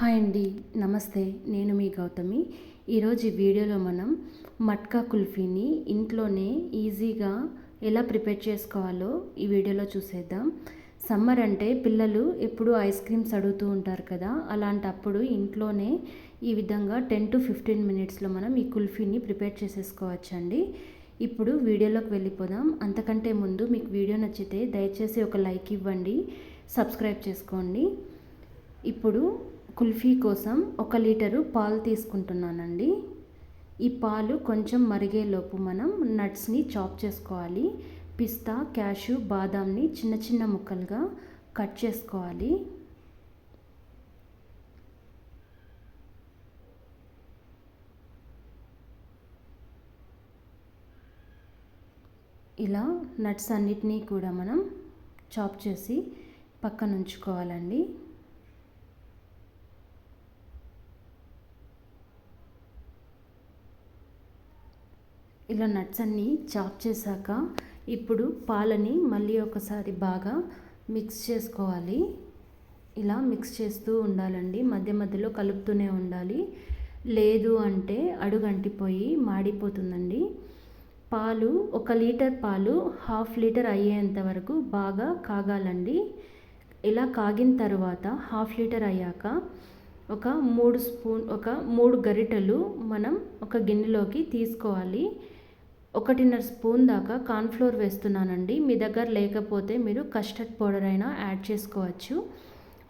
Hi అండి నమస్తే నేను మీ గౌతమి. ఈరోజు ఈ వీడియోలో మనం మట్కా కుల్ఫీని ఇంట్లోనే ఈజీగా ఎలా ప్రిపేర్ చేసుకోవాలో ఈ వీడియోలో చూసేద్దాం. సమ్మర్ అంటే పిల్లలు ఎప్పుడూ ఐస్ క్రీమ్స్ అడుగుతూ ఉంటారు కదా అలాంటప్పుడు ఇంట్లోనే ఈ విధంగా టెన్ టు ఫిఫ్టీన్ మినిట్స్లో మనం ఈ కుల్ఫీని ప్రిపేర్ చేసేసుకోవచ్చండి. ఇప్పుడు వీడియోలోకి వెళ్ళిపోదాం. అంతకంటే ముందు మీకు వీడియో నచ్చితే దయచేసి ఒక లైక్ ఇవ్వండి సబ్స్క్రైబ్ చేసుకోండి. ఇప్పుడు కుల్ఫీ కోసం ఒక లీటరు పాలు తీసుకుంటున్నానండి. ఈ పాలు కొంచెం మరిగేలోపు మనం నట్స్ని చాప్ చేసుకోవాలి. పిస్తా క్యాషు బాదాంని చిన్న చిన్న ముక్కలుగా కట్ చేసుకోవాలి. ఇలా నట్స్ అన్నిటినీ కూడా మనం చాప్ చేసి పక్కన ఉంచుకోవాలండి ఇలా నట్స్ అన్నీ చాప్ చేశాక ఇప్పుడు పాలని మళ్ళీ ఒకసారి బాగా మిక్స్ చేసుకోవాలి. ఇలా మిక్స్ చేస్తూ ఉండాలండి. మధ్య మధ్యలో కలుపుతూనే ఉండాలి. లేదు అంటే అడుగంటిపోయి మాడిపోతుందండి. పాలు ఒక లీటర్ పాలు హాఫ్ లీటర్ అయ్యేంత వరకు బాగా కాగాలండి. ఇలా కాగిన తర్వాత హాఫ్ లీటర్ అయ్యాక ఒక మూడు స్పూన్ ఒక మూడు గరిటెలు మనం ఒక గిన్నెలోకి తీసుకోవాలి. ఒకటిన్నర స్పూన్ దాకా కార్న్ఫ్లోర్ వేస్తున్నానండి. మీ దగ్గర లేకపోతే మీరు కస్టర్డ్ పౌడర్ అయినా యాడ్ చేసుకోవచ్చు.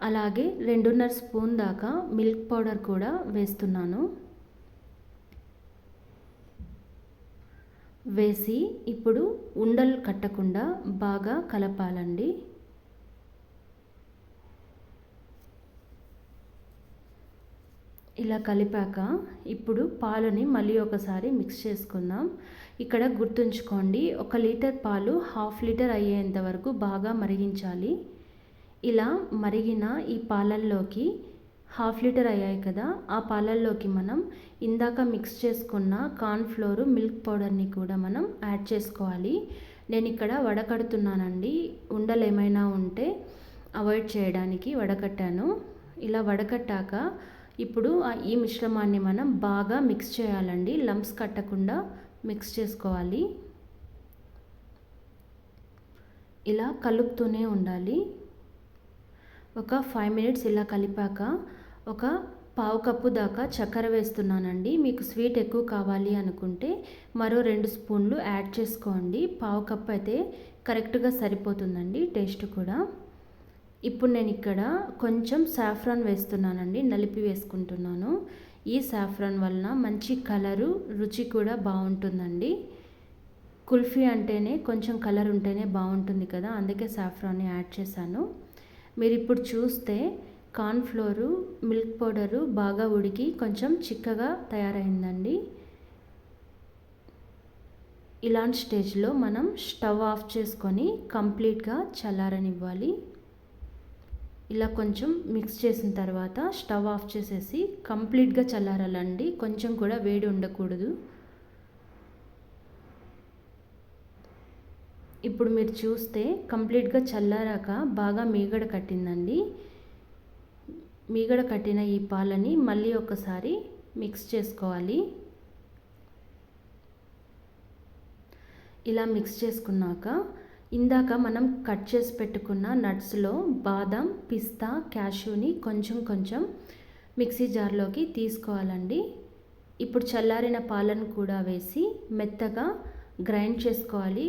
అలాగే రెండున్నర స్పూన్ దాకా మిల్క్ పౌడర్ కూడా వేస్తున్నాను. వేసి ఇప్పుడు ఉండలు కట్టకుండా బాగా కలపాలండి. ఇలా కలిపాక ఇప్పుడు పాలని మళ్ళీ ఒకసారి మిక్స్ చేసుకుందాం. ఇక్కడ గుర్తుంచుకోండి ఒక లీటర్ పాలు హాఫ్ లీటర్ అయ్యేంత వరకు బాగా మరిగించాలి. ఇలా మరిగిన ఈ పాలల్లోకి హాఫ్ లీటర్ అయ్యాయి కదా ఆ పాలల్లోకి మనం ఇందాక మిక్స్ చేసుకున్న కార్న్ఫ్లోర్ మిల్క్ పౌడర్ని కూడా మనం యాడ్ చేసుకోవాలి. నేను ఇక్కడ వడకడుతున్నానండి ఉండలు ఏమైనా ఉంటే అవాయిడ్ చేయడానికి వడకట్టాను. ఇలా వడకట్టాక ఇప్పుడు ఈ మిశ్రమాన్ని మనం బాగా మిక్స్ చేయాలండి. లంప్స్ కట్టకుండా మిక్స్ చేసుకోవాలి. ఇలా కలుపుతూనే ఉండాలి. ఒక ఫైవ్ మినిట్స్ ఇలా కలిపాక ఒక పావు కప్పు దాకా చక్కెర వేస్తున్నానండి. మీకు స్వీట్ ఎక్కువ కావాలి అనుకుంటే మరో రెండు స్పూన్లు యాడ్ చేసుకోండి. పావు కప్పు అయితే కరెక్ట్గా సరిపోతుందండి. టేస్ట్ కూడా. ఇప్పుడు నేను ఇక్కడ కొంచెం సాఫ్రాన్ వేస్తున్నానండి నలిపి వేసుకుంటున్నాను. ఈ సాఫ్రాన్ వలన మంచి కలరు రుచి కూడా బాగుంటుందండి. కుల్ఫీ అంటేనే కొంచెం కలర్ ఉంటేనే బాగుంటుంది కదా అందుకే సాఫ్రాన్ని యాడ్ చేశాను. మీరు ఇప్పుడు చూస్తే కార్న్ఫ్లోరు మిల్క్ పౌడరు బాగా ఉడికి కొంచెం చిక్కగా తయారైందండి. ఇలాంటి స్టేజ్లో మనం స్టవ్ ఆఫ్ చేసుకొని కంప్లీట్గా చల్లారనివ్వాలి. ఇలా కొంచెం మిక్స్ చేసిన తర్వాత స్టవ్ ఆఫ్ చేసేసి కంప్లీట్గా చల్లారాలండి. కొంచెం కూడా వేడి ఉండకూడదు. ఇప్పుడు మీరు చూస్తే కంప్లీట్గా చల్లారాక బాగా మీగడ కట్టిందండి. మీగడ కట్టిన ఈ పాలని మళ్ళీ ఒకసారి మిక్స్ చేసుకోవాలి. ఇలా మిక్స్ చేసుకున్నాక ఇందాక మనం కట్ చేసి పెట్టుకున్న నట్స్లో బాదం పిస్తా క్యాషూని కొంచెం కొంచెం మిక్సీ జార్లోకి తీసుకోవాలండి. ఇప్పుడు చల్లారిన పాలను కూడా వేసి మెత్తగా గ్రైండ్ చేసుకోవాలి.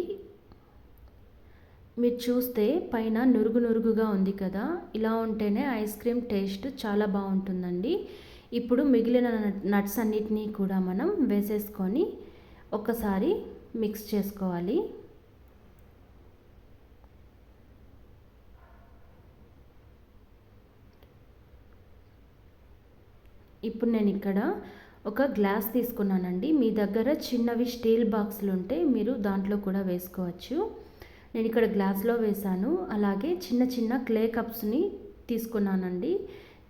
మీరు చూస్తే పైన నురుగు నురుగుగా ఉంది కదా ఇలా ఉంటేనే ఐస్ క్రీమ్ టేస్ట్ చాలా బాగుంటుందండి. ఇప్పుడు మిగిలిన నట్స్ అన్నిటినీ కూడా మనం వేసేసుకొని ఒకసారి మిక్స్ చేసుకోవాలి. ఇప్పుడు నేను ఇక్కడ ఒక గ్లాస్ తీసుకున్నానండి. మీ దగ్గర చిన్నవి స్టీల్ బాక్సులు ఉంటే మీరు దాంట్లో కూడా వేసుకోవచ్చు. నేను ఇక్కడ గ్లాస్లో వేసాను అలాగే చిన్న చిన్న క్లే కప్స్ని తీసుకున్నానండి.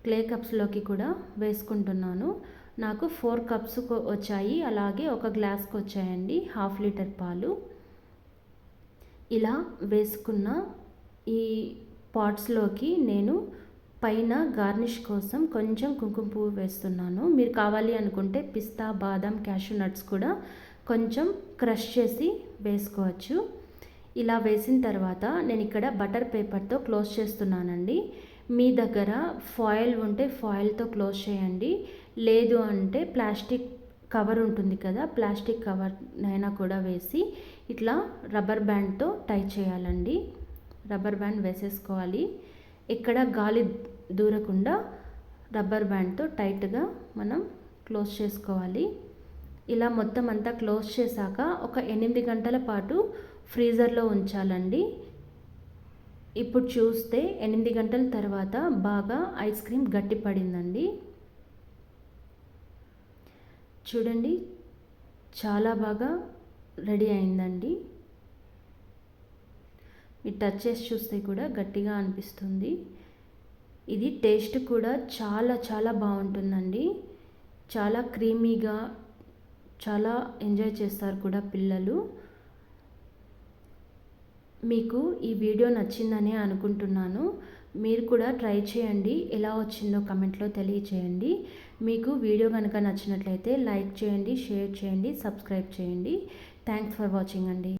క్లే కప్స్లోకి కూడా వేసుకుంటున్నాను. నాకు ఫోర్ కప్స్ వచ్చాయి. అలాగే ఒక గ్లాస్కి వచ్చాయండి. హాఫ్ లీటర్ పాలు. ఇలా వేసుకున్న ఈ పాట్స్లోకి నేను పైన గార్నిష్ కోసం కొంచెం కుంకుమ పువ్వు వేస్తున్నాను. మీరు కావాలి అనుకుంటే పిస్తా బాదం క్యాషూ నట్స్ కూడా కొంచెం క్రష్ చేసి వేసుకోవచ్చు. ఇలా వేసిన తర్వాత నేను ఇక్కడ బటర్ పేపర్తో క్లోజ్ చేస్తున్నానండి. మీ దగ్గర ఫాయిల్ ఉంటే ఫాయిల్తో క్లోజ్ చేయండి. లేదు అంటే ప్లాస్టిక్ కవర్ ఉంటుంది కదా ప్లాస్టిక్ కవర్ అయినా కూడా వేసి ఇట్లా రబ్బర్ బ్యాండ్తో టై చేయాలండి. రబ్బర్ బ్యాండ్ వేసేసుకోవాలి. ఎక్కడ గాలి దూరకుండా రబ్బర్ బ్యాండ్తో టైట్గా మనం క్లోజ్ చేసుకోవాలి. ఇలా మొత్తం అంతా క్లోజ్ చేశాక ఒక ఎనిమిది గంటల పాటు ఫ్రీజర్లో ఉంచాలండి. ఇప్పుడు చూస్తే ఎనిమిది గంటల తర్వాత బాగా ఐస్ క్రీమ్ గట్టి పడిందండి. చూడండి చాలా బాగా రెడీ అయిందండి. మీరు టచ్ చేసి చూస్తే కూడా గట్టిగా అనిపిస్తుంది. ఇది టేస్ట్ కూడా చాలా చాలా బాగుంటుందండి. చాలా క్రీమీగా చాలా ఎంజాయ్ చేస్తారు కూడా పిల్లలు. మీకు ఈ వీడియో నచ్చిందని అనుకుంటున్నాను. మీరు కూడా ట్రై చేయండి. ఎలా వచ్చిందో కమెంట్లో తెలియచేయండి. మీకు వీడియో కనుక నచ్చినట్లయితే లైక్ చేయండి షేర్ చేయండి సబ్స్క్రైబ్ చేయండి. థ్యాంక్స్ ఫర్ వాచింగ్ అండి.